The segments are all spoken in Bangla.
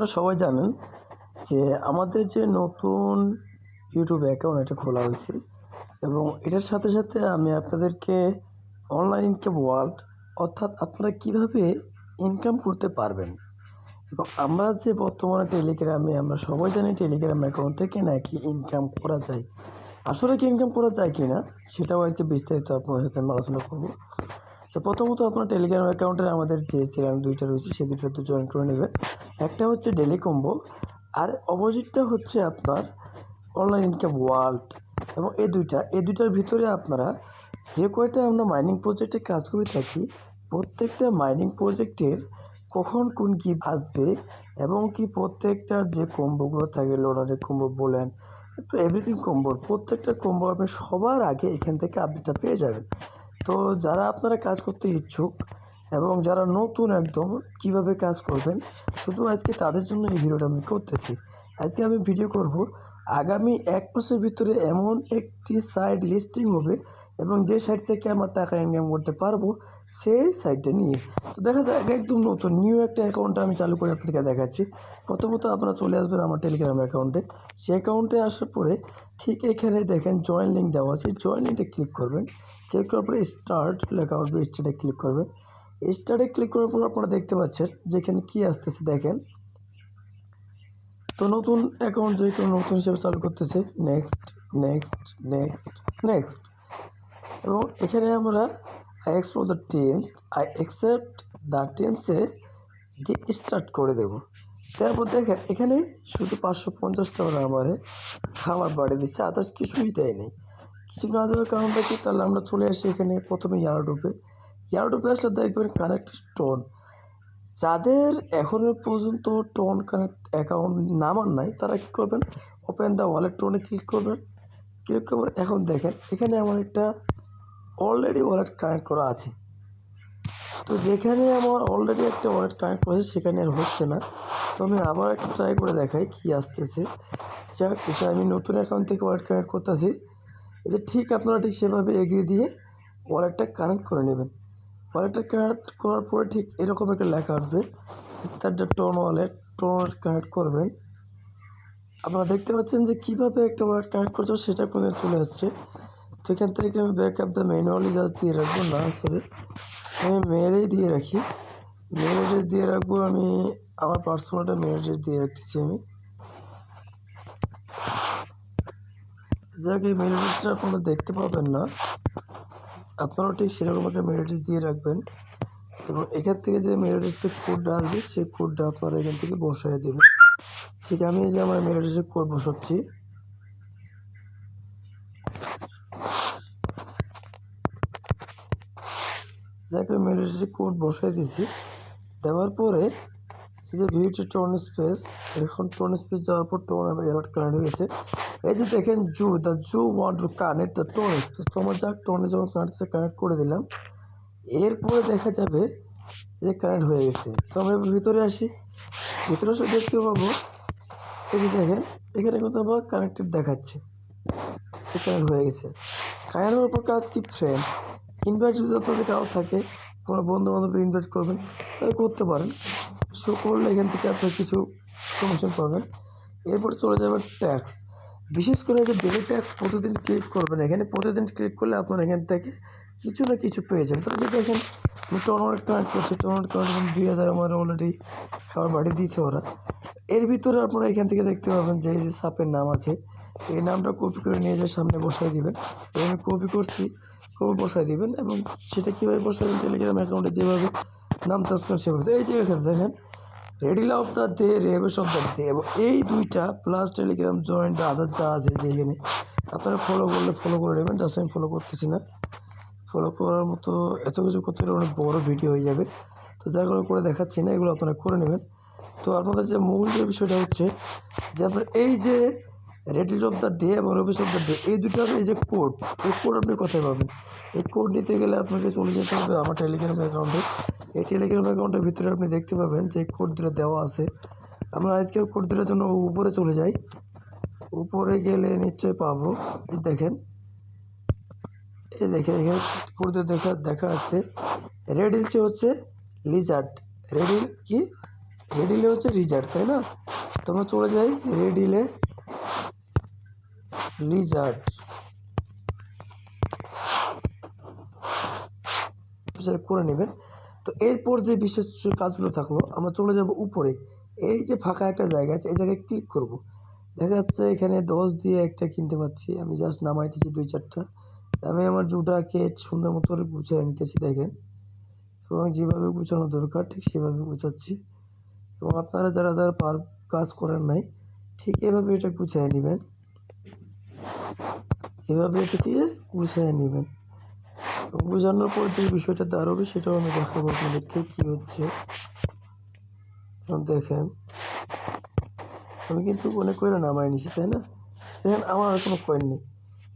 আপনারা সবাই জানেন যে আমাদের যে নতুন ইউটিউব অ্যাকাউন্ট এটা খোলা হয়েছে এবং এটার সাথে সাথে আমি আপনাদেরকে অনলাইন ইনকাম ওয়ার্ল্ড অর্থাৎ আপনারা কীভাবে ইনকাম করতে পারবেন এবং আমরা যে বর্তমানে টেলিগ্রামে আমরা সবাই জানি টেলিগ্রাম অ্যাকাউন্ট থেকে নাকি ইনকাম করা যায়। আসলে কি ইনকাম করা যায় কি না সেটাও আজকে বিস্তারিত আপনাদের সাথে আমি আলোচনা করব। তো প্রথমত আপনার টেলিগ্রাম অ্যাকাউন্টে আমাদের যে চ্যানেল দুইটা রয়েছে সেই দুইটা তো জয়েন করে নেবেন। একটা হচ্ছে ডেলি কম্বো আর অপোজিটটা হচ্ছে আপনার অনলাইন ইনকাম ওয়ার্ল্ড এবং এই দুইটা। এই দুইটার ভিতরে আপনারা যে কয়টা আমরা মাইনিং প্রজেক্টে কাজ করে থাকি, প্রত্যেকটা মাইনিং প্রজেক্টের কখন কোন কী আসবে এবং কি প্রত্যেকটার যে কম্বোগুলো থাকে লোডারের কম্বো বলেন এভরিথিং কম্বোর প্রত্যেকটা কম্বো আপনি সবার আগে এখান থেকে আপডেটটা পেয়ে যাবেন। তো যারা আপনারা কাজ করতে ইচ্ছুক এবং যারা নতুন একদম কীভাবে কাজ করবেন, শুধু আজকে তাদের জন্য এই ভিডিওটা আমি করতেছি। আজকে আমি ভিডিও করব আগামী এক মাসের ভিতরে এমন একটি সাইট লিস্টিং হবে এবং যে সাইট থেকে আমার টাকা ইনকাম করতে পারব, সেই সাইটটা নিয়ে। তো দেখা যাক, একদম নতুন নিউ একটা অ্যাকাউন্টটা আমি চালু করে আপনাদেরকে দেখাচ্ছি। প্রথমত আপনারা চলে আসবেন আমার টেলিগ্রাম অ্যাকাউন্টে সেই অ্যাকাউন্টে আসার পরে ঠিক এখানে দেখেন জয়েন লিঙ্ক দেওয়া আছে। জয়েন লিঙ্কটা ক্লিক করবেন। ক্লিক করার পরে স্টার্ট লেখা উঠবে স্টার্টে ক্লিক করবেন। স্টার্টে ক্লিক করার পর আপনারা দেখতে পাচ্ছেন যেখানে কী আসতেছে দেখেন। তো নতুন অ্যাকাউন্ট যে কোনো নতুন হিসেবে চালু করতেছে নেক্সট নেক্সট নেক্সট নেক্সট এবং এখানে আমরা I explore the teams I accept the টিমসে দিয়ে স্টার্ট করে দেবো। তারপর দেখেন, এখানে শুধু পাঁচশো পঞ্চাশ টাকা আমারে খাবার বাড়ি দিচ্ছে, আদার্স কিছুই দেয় নেই। কিছু না দেওয়ার কারণটা কি? তাহলে আমরা চলে আসি এখানে প্রথমে ইয়ারডুপে ইয়ারডুপে আসলে দেখবেন কানেক্ট টোন যাদের এখনও পর্যন্ত টোন কানেক্ট অ্যাকাউন্ট নামান নাই, তারা কী করবেন? ওপেন দ্য ওয়ালেট টোনে ক্লিক করবেন। ক্লিক করবেন এখন দেখেন, এখানে আমার একটা অলরেডি ওয়ালেট কানেক্ট করা আছে। তো যেখানে আমার অলরেডি একটা ওয়ালেট কানেক্ট করেছে, সেখানে আর হচ্ছে না। তো আমি আবার একটা ট্রাই করে দেখাই কী আসতেছে। যাক, এটা আমি নতুন অ্যাকাউন্ট থেকে ওয়ালেট কানেক্ট করতেছি। যে ঠিক আপনারা ঠিক সেভাবে এগিয়ে দিয়ে ওয়ালেটটা কানেক্ট করে নেবেন। ওয়ালেটটা কানেক্ট করার পরে ঠিক এরকম একটা লেখা উঠবে start TON wallet TON wallet connect করবেন। আপনারা দেখতে পাচ্ছেন যে কীভাবে একটা ওয়ালেট কানেক্ট করছ সেটা করে চলে আসছে। তো এখান থেকে আমি back up the manually just দিয়ে রাখব, না সরি। আমি মেলেই দিয়ে রাখি। মেল অ্যাড্রেস দিয়ে রাখব, আমি আমার পার্সোনালটা মেল অ্যাড্রেস দিয়ে রাখতেছি আমি। যাকে মেল অ্যাড্রেসটা আপনারা দেখতে পাবেন না। আপনারাও ঠিক সেরকম একটা অ্যাড্রেস দিয়ে রাখবেন এবং এখান থেকে যে অ্যাড্রেসের কোডটা আসবে, সেই কোডটা আপনারা এখান থেকে বসাই দেবেন। ঠিক আমি যে আমার অ্যাড্রেসের কোড বসাচ্ছি, যাকে অ্যাড্রেসে কোড বসাই দিছি। দেওয়ার পরে এই যে ভিউটি টোন স্পেস এখন টোন স্পেস যাওয়ার পর টোন এলার্ট কানেক্ট হয়ে গেছে এই যে দেখেন do you the do you want to connect the TON space তো আমার যাক টোনে যখন কানেক্ট কানেক্ট করে দিলাম। এরপরে দেখা যাবে যে কানেক্ট হয়ে গেছে। তো আমরা ভিতরে আসি। ভিতরে এসে দেখতে পাবো, এই যে দেখেন, এখানে কিন্তু আবার কানেক্টেড দেখাচ্ছে। কানেক্ট হয়ে গেছে। কানেক্ট হওয়ার পর কাজ কি? ফ্রেন্ড ইনভাইট যদি আপনাদের কারও থাকে, কোনো বন্ধু বান্ধব ইনভাইট করবেন, তাহলে করতে পারেন। শো করলে এখান থেকে আপনার কিছু কমিশন পাবেন। এরপর চলে যাবেন ট্যাক্স বিশেষ করে যে ডেলি ট্যাক্স প্রতিদিন ক্লিক করবেন, এখানে প্রতিদিন ক্লিক করলে আপনার এখান থেকে কিছু না কিছু পেয়ে যাবেন। তাহলে যে দেখেন, আমি টর্নামেন্ট কানেক্ট করছি টর্নামেন্ট কানেক্ট দুই হাজার আমার অলরেডি খাবার বাড়ি দিয়েছে ওরা। এর ভিতরে আপনারা এখান থেকে দেখতে পাবেন যে এই যে সাপের নাম আছে, এই নামটা কপি করে নিয়ে যেয়ে সামনে বসাই দিবেন। আমি কপি করছি কপি বসাই দিবেন এবং সেটা কীভাবে বসাবেন টেলিগ্রাম অ্যাকাউন্টে যেভাবে নাম করেন সেভাবে। এই যে এখানে দেখেন রেডিল অফ দ্য দে রেবেশ দ্য দে। এবং এই দুইটা প্লাস টেলিগ্রাম জয়েন্ট আদার যা আছে যেখানে আপনারা ফলো করলে ফলো করে নেবেন। জাস্ট আমি ফলো করতেছি না। ফলো করার মতো এত কিছু করতে গেলে অনেক বড় ভিডিও হয়ে যাবে। তো যাগুলো করে দেখাচ্ছি না, এগুলো আপনারা করে নেবেন। তো আপনাদের যে মূল যে বিষয়টা হচ্ছে যে আপনার এই যে রেডিল অফ দ্য ডে এবং রবিস অফ দ্য ডে এই দুটোর এই যে কোড এই কোড আপনি কোথায় পাবেন? এই কোড নিতে গেলে আপনাকে চলে যেতে হবে আমার টেলিগ্রাম অ্যাকাউন্টে এই টেলিগ্রাম অ্যাকাউন্টের ভিতরে আপনি দেখতে পাবেন যে কোড দুটো দেওয়া আছে। আমরা আজকে কোড দুটোর জন্য উপরে চলে যাই। উপরে গেলে নিশ্চয়ই পাবো। দেখেন। এই দেখেন, এখানে কোড দেখা দেখা যাচ্ছে। রেড হিলসে হচ্ছে লিজার্ড রেড হিল কি রেডিলে হচ্ছে রিজার্ট তাই না? তো আমরা চলে যাই রেডিলে সেটা করে নেবেন। তো এরপর যে বিশেষ কাজগুলো থাকল, আমরা চলে যাব উপরে। এই যে ফাঁকা একটা জায়গা আছে, এই জায়গায় ক্লিক করব। দেখা যাচ্ছে এখানে দশ দিয়ে একটা কিনতে পাচ্ছি। আমি জাস্ট নামাইতেছি দুই চারটা। আমি আমার জুটাকে সুন্দর মতো গুছিয়ে নিতেছি, দেখেন। এবং যেভাবে গুছানো দরকার, ঠিক সেভাবে গুছাচ্ছি। এবং আপনারা যারা যারা পার কাজ করেন নাই, ঠিক এভাবে এটা গুছিয়ে নেবেন। এভাবে এটাকে গুছিয়ে নেবেন। বোঝানোর পর যে বিষয়টা দাঁড়াবে সেটাও আমি দেখাবো আপনাদেরকে কী হচ্ছে। দেখেন, আমি কিন্তু অনেক কয়েন নামাই নিছি, তাই না? দেখেন, আমার আর কোনো কয়েন নেই।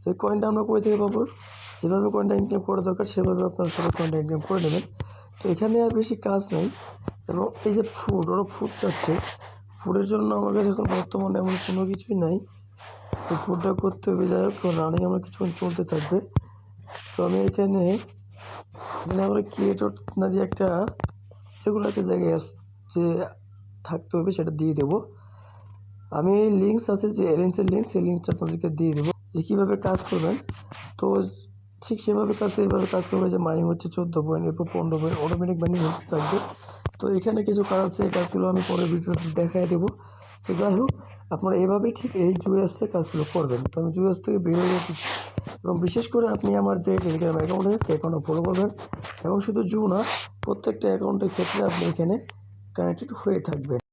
তো এই কয়েনটা আমরা কই থেকে পাবো? যেভাবে কয়েনটা ইনকাম করা দরকার, সেভাবে আপনারা সবাই কয়েনটা ইনকাম করে নেবেন। তো এখানে আর বেশি কাজ নেই। এবং এই যে ফুড ওরা ফুড চাচ্ছে। ফুডের জন্য আমার কাছে এখন বর্তমানে এমন কোনো কিছুই নাই। তো ফুডটা করতে হবে, যাই হোক রানিং আমার কিছুক্ষণ চলতে থাকবে। তো আমি এখানে এখানে আমরা ক্রিয়েটর না দিয়ে একটা যেগুলো একটা জায়গায় যে থাকতে হবে সেটা দিয়ে দেবো। আমি লিঙ্কস আছে যে এলেন্সের লিঙ্ক সেই লিঙ্কটা আপনাদেরকে দিয়ে দেবো যে কীভাবে কাজ করবেন। তো ঠিক সেভাবে কাজ এইভাবে কাজ করবে যে মাইনিং হচ্ছে চোদ্দ পয়েন্ট এরপর পনেরো পয়েন্ট অটোমেটিক মাইনিং হতে থাকবে। তো এখানে কিছু কাজ আছে কাজগুলো আমি পরের ভিডিওতে দেখাই দেবো। তো যাই হোক, আপনারা এভাবেই ঠিক এই জুএসের কাজগুলো করবেন। তো আমি জুএস থেকে বেরিয়ে যেতেছি এবং বিশেষ করে আপনি আমার যে টেলিগ্রাম অ্যাকাউন্ট আছে, সেই অ্যাকাউন্টে ফলো করবেন। এবং শুধু জু না, প্রত্যেকটা অ্যাকাউন্টের ক্ষেত্রে আপনি এখানে কানেক্টেড হয়ে থাকবেন।